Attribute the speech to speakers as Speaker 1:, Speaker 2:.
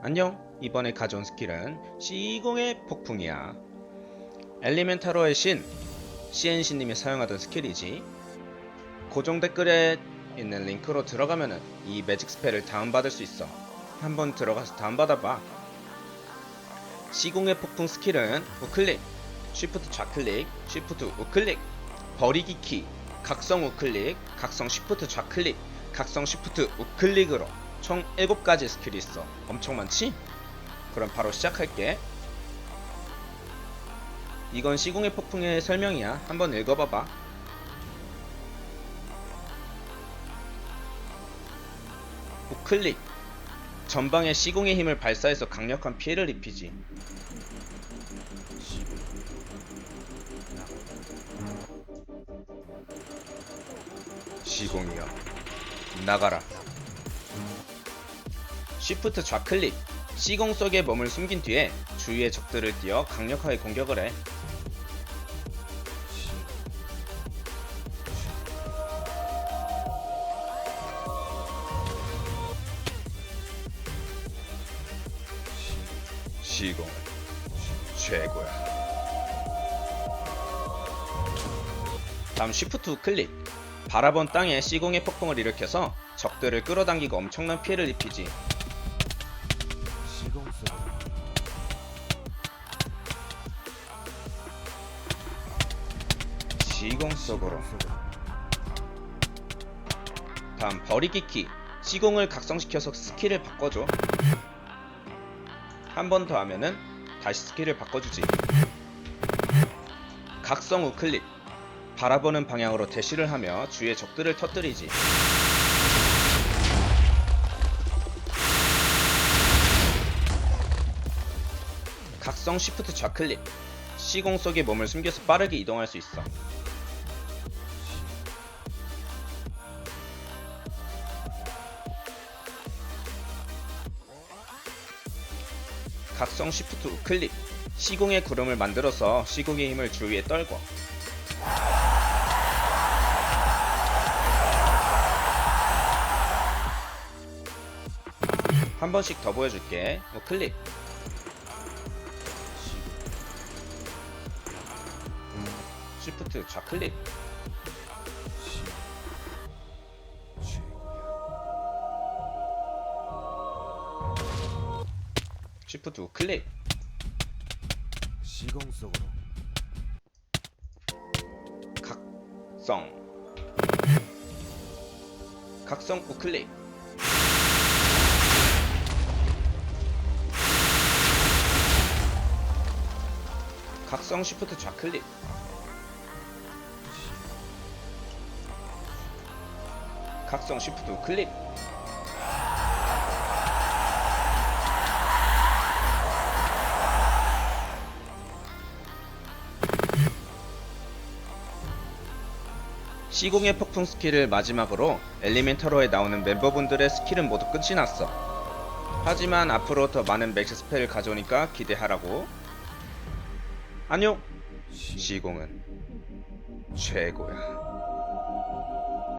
Speaker 1: 안녕. 이번에 가져온 스킬은 시공의 폭풍이야. 엘리멘타로의 신 CNC님이 사용하던 스킬이지. 고정 댓글에 있는 링크로 들어가면은 이 매직 스펠을 다운받을 수 있어. 한번 들어가서 다운받아봐. 시공의 폭풍 스킬은 우클릭 쉬프트 좌클릭 쉬프트 우클릭 버리기 키 각성 우클릭 각성 쉬프트 좌클릭 각성 쉬프트 우클릭으로 총 7가지 스킬이 있어. 엄청 많지? 그럼 바로 시작할게. 이건 시공의 폭풍의 설명이야. 한번 읽어봐봐. 우클릭. 전방에 시공의 힘을 발사해서 강력한 피해를 입히지. 시공이여. 나가라 쉬프트 좌클릭 시공 속에 몸을 숨긴 뒤에 주위의 적들을 띄어 강력하게 공격을 해. 시공은 최고야. 다음 쉬프트 우클릭 바라본 땅에 시공의 폭풍을 일으켜서 적들을 끌어당기고 엄청난 피해를 입히지
Speaker 2: 시공
Speaker 1: 속으로. 다음 버리기 키. 시공을 각성시켜서 스킬을 바꿔줘. 한 번 더 하면은 다시 스킬을 바꿔주지. 각성 우클릭. 바라보는 방향으로 대시를 하며 주위의 적들을 터뜨리지 각성 시프트 좌클릭. 시공 속에 몸을 숨겨서 빠르게 이동할 수 있어. 각성 시프트 우클릭. 시공의 구름을 만들어서 시공의 힘을 주위에 떨궈. 한 번씩 더 보여줄게. 우클릭 시프트 좌클릭. 시프트 우클릭.
Speaker 2: 시공 속으로
Speaker 1: 각성. 각성 우클릭. 각성 시프트 좌클릭 각성 시프트 우클릭 시공의 폭풍 스킬을 마지막으로 엘리멘터로에 나오는 멤버분들의 스킬은 모두 끝이 났어. 하지만 앞으로 더 많은 맥스 스펠을 가져오니까 기대하라고. 안녕. 시공은 최고야.